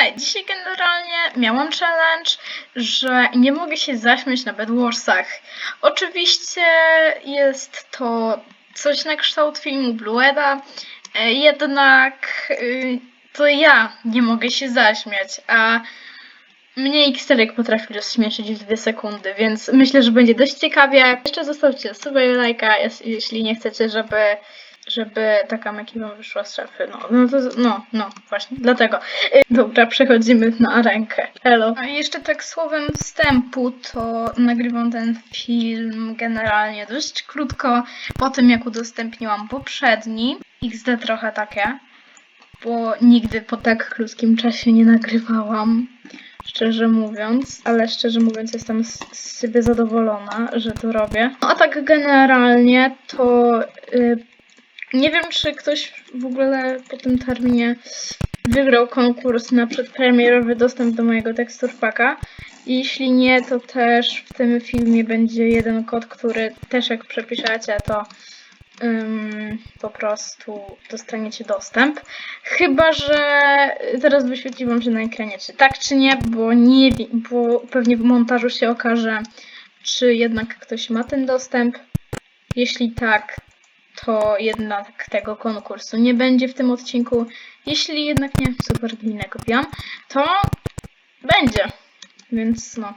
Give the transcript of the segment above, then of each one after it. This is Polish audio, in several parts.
Hej, dzisiaj generalnie miałam challenge, że nie mogę się zaśmiać na Bedwarsach. Oczywiście jest to coś na kształt filmu Blueda, e, jednak y, to ja nie mogę się zaśmiać, a mnie Xterek potrafi rozśmieszyć w dwie sekundy, więc myślę, że będzie dość ciekawie. Jeszcze zostawcie i lajka, jeśli nie chcecie, żeby żeby taka Meki wam wyszła z szafy. No, no to, no, no, właśnie, dlatego. Y, Dobra, przechodzimy na rękę. Elo. A jeszcze tak słowem wstępu, to nagrywam ten film generalnie dość krótko po tym, jak udostępniłam poprzedni. XD trochę takie, bo nigdy po tak krótkim czasie nie nagrywałam. Szczerze mówiąc, ale szczerze mówiąc, jestem z siebie zadowolona, że to robię. No a tak generalnie to y, nie wiem, czy ktoś w ogóle po tym terminie wygrał konkurs na przedpremierowy dostęp do mojego teksturpaka. Jeśli nie, to też w tym filmie będzie jeden kod, który też jak przepiszecie, to ym, po prostu dostaniecie dostęp. Chyba, że teraz wyświetli wam się na ekranie, czy tak, czy nie, bo nie bo pewnie w montażu się okaże, czy jednak ktoś ma ten dostęp. Jeśli tak, to jednak tego konkursu nie będzie w tym odcinku. Jeśli jednak nie, super glinę kupiłam, to będzie. Więc no.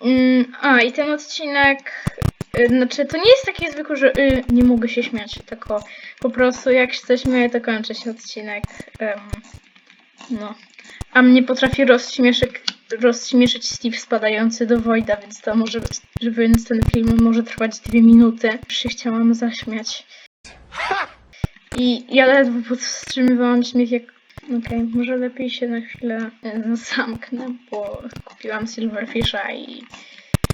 Mm, A, i ten odcinek, y, znaczy to nie jest taki zwykły, że y, nie mogę się śmiać, tylko po prostu jak się coś śmieję, to kończy się odcinek. no. A mnie potrafi rozśmieszyć, rozśmieszyć Steve spadający do Wojda, więc to może, więc ten film może trwać dwie minuty. Już się chciałam zaśmiać. I ja ledwo powstrzymywałam śmiech, jak... Okej, może lepiej się na chwilę e, zamknę, bo kupiłam Silverfisha i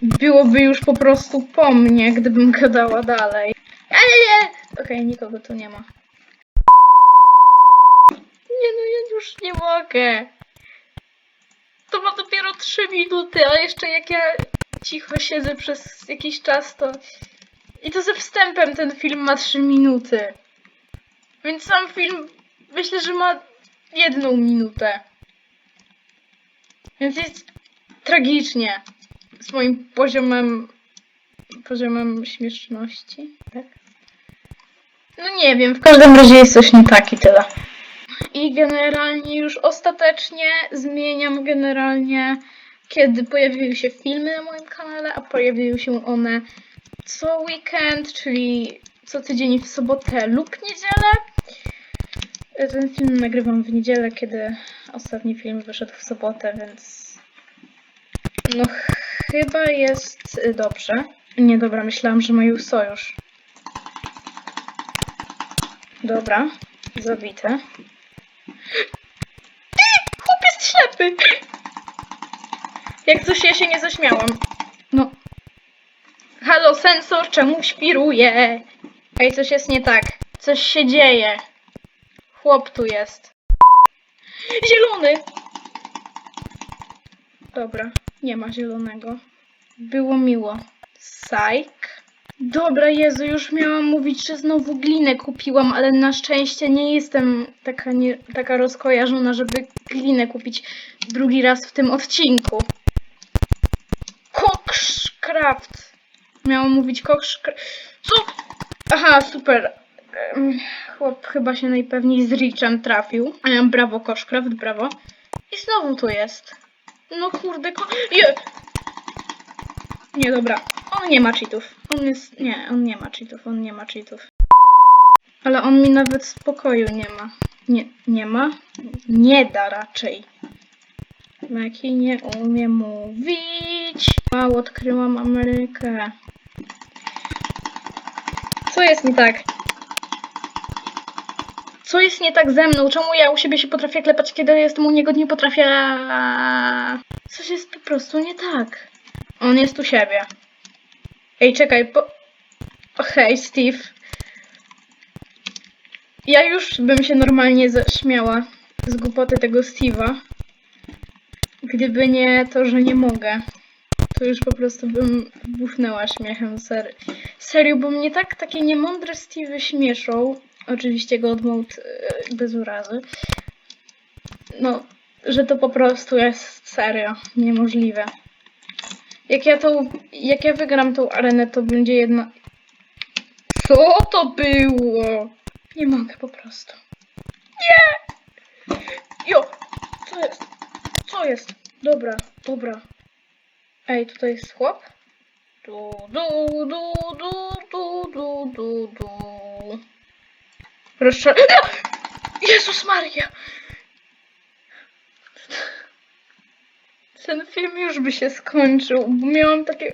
byłoby już po prostu po mnie, gdybym gadała dalej. Ale nie! Okej, nikogo tu nie ma. Nie no, ja już nie mogę. To ma dopiero 3 minuty, a jeszcze jak ja cicho siedzę przez jakiś czas, to... I to ze wstępem ten film ma 3 minuty. Więc sam film myślę, że ma jedną minutę. Więc jest tragicznie. Z moim poziomem... poziomem śmieszności, tak? No nie wiem, w każdym razie jest coś nie tak i tyle. I generalnie już ostatecznie zmieniam generalnie, kiedy pojawiły się filmy na moim kanale, a pojawiły się one co weekend, czyli co tydzień w sobotę lub niedzielę. Ten film nagrywam w niedzielę, kiedy ostatni film wyszedł w sobotę, więc no chyba jest y, dobrze. Nie, dobra, myślałam, że mają sojusz. Dobra, zabite. Chłop jest ślepy! Jak coś ja się nie zaśmiałam. No. Halo, sensor, czemu świruje? Ej, coś jest nie tak. Coś się dzieje. Chłop tu jest. Zielony! Dobra, nie ma zielonego. Było miło. Psych. Dobra, Jezu, już miałam mówić, że znowu glinę kupiłam, ale na szczęście nie jestem taka, nie, taka rozkojarzona, żeby glinę kupić drugi raz w tym odcinku. Coxcraft. Miałam mówić Coxcraft. Co? Aha, super. Chłop chyba się najpewniej z Richem trafił. Brawo, Coxcraft, brawo. I znowu tu jest. No kurde, ko... Je! Nie, dobra. On nie ma cheatów. On jest... Nie, on nie ma cheatów, on nie ma cheatów. Ale on mi nawet spokoju nie ma. Nie, nie ma? Nie da raczej. Maki nie umie mówić. Mało odkryłam Amerykę. Co jest nie tak? Co jest nie tak ze mną? Czemu ja u siebie się potrafię klepać, kiedy jestem u niego nie potrafię? Coś jest po prostu nie tak. On jest u siebie. Ej, czekaj, po... Hej, Steve. Ja już bym się normalnie zaśmiała z głupoty tego Steve'a. Gdyby nie to, że nie mogę. To już po prostu bym buchnęła śmiechem, ser... serio, bo mnie tak takie niemądre Steve'y śmieszą. Oczywiście God Mode e, bez urazy. no, że to po prostu jest serio niemożliwe. Jak ja to, jak ja wygram tą arenę, to będzie jedna... Co to było? Nie mogę po prostu. Nie! Jo! Co jest? Co jest? Dobra, dobra. Ej, tutaj jest chłop? Du, du, du, du, du, du, du, du. Proszę. Jezus Maria! Ten film już by się skończył, bo miałam takie...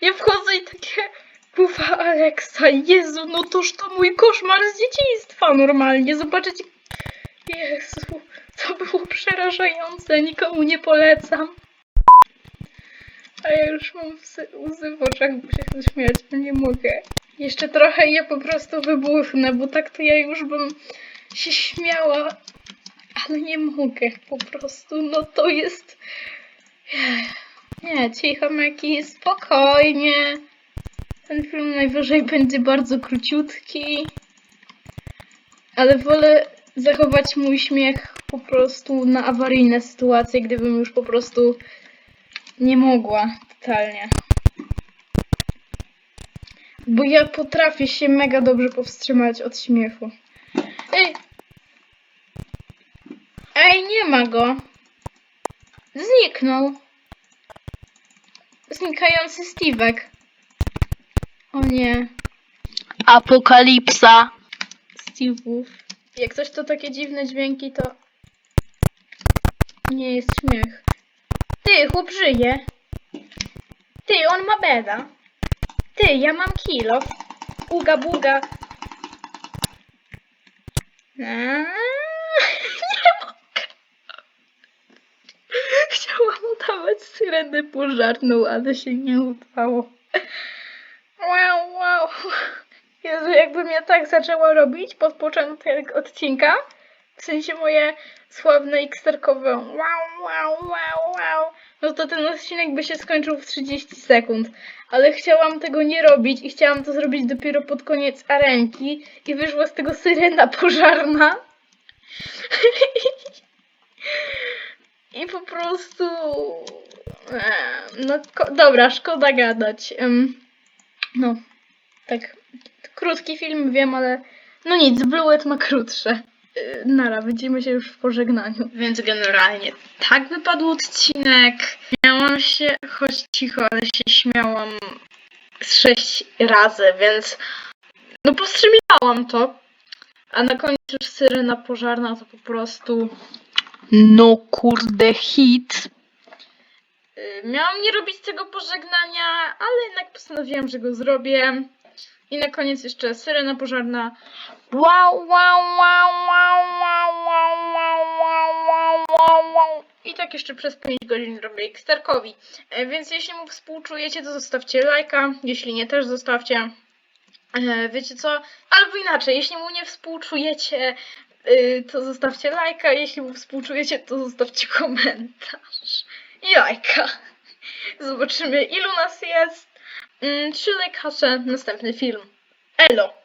Ja wchodzę i takie... Kuwa Aleksa, Jezu, no toż to mój koszmar z dzieciństwa normalnie, zobaczycie... Jezu, to było przerażające, nikomu nie polecam. A ja już mam łzy, w oczach, bo się chcę śmiać, nie mogę. Jeszcze trochę ja po prostu wybuchnę, bo tak to ja już bym się śmiała, ale nie mogę po prostu, no to jest... Nie, cicho Meki, spokojnie. Ten film najwyżej będzie bardzo króciutki, ale wolę zachować mój śmiech po prostu na awaryjne sytuacje, gdybym już po prostu nie mogła totalnie. Bo ja potrafię się mega dobrze powstrzymać od śmiechu. Ej! Ej, nie ma go! Zniknął. Znikający Steve'ek. O nie. Apokalipsa. Steve'ów. Jak coś to takie dziwne dźwięki, to nie jest śmiech. Ty, chłop żyje. Ty, on ma beda. Ty, ja mam kilo. Uga buga. Eee, Nie mogę. Chciałam udawać syrenę pożarną, ale się nie udało. Wow, wow. Jezu, jakbym ja tak zaczęła robić pod początek odcinka, w sensie moje sławne xterkowe wow, wow, wow, wow, no to ten odcinek by się skończył w 30 sekund. Ale chciałam tego nie robić i chciałam to zrobić dopiero pod koniec arenki i wyszła z tego syrena pożarna. I po prostu... No dobra, szkoda gadać. No, tak krótki film, wiem, ale no nic, Bluet ma krótsze. Yy, Nara, widzimy się już w pożegnaniu. Więc generalnie tak wypadł odcinek. Śmiałam się, choć cicho, ale się śmiałam sześć razy, więc no powstrzymałam to. A na końcu już syrena pożarna to po prostu No kurde hit. Y, Miałam nie robić tego pożegnania, ale jednak postanowiłam, że go zrobię. I na koniec jeszcze syrena pożarna. Wow, wow, wow, wow, wow, wow, wow, wow, wow, wow. I tak jeszcze przez 5 godzin zrobię Xterkowi. E, Więc jeśli mu współczujecie, to zostawcie lajka. Jeśli nie, też zostawcie. E, Wiecie co? Albo inaczej, jeśli mu nie współczujecie, y, to zostawcie lajka. Jeśli mu współczujecie, to zostawcie komentarz jajka. Zobaczymy, ilu nas jest. Mm, Trzymaj kaszę, następny film. Elo!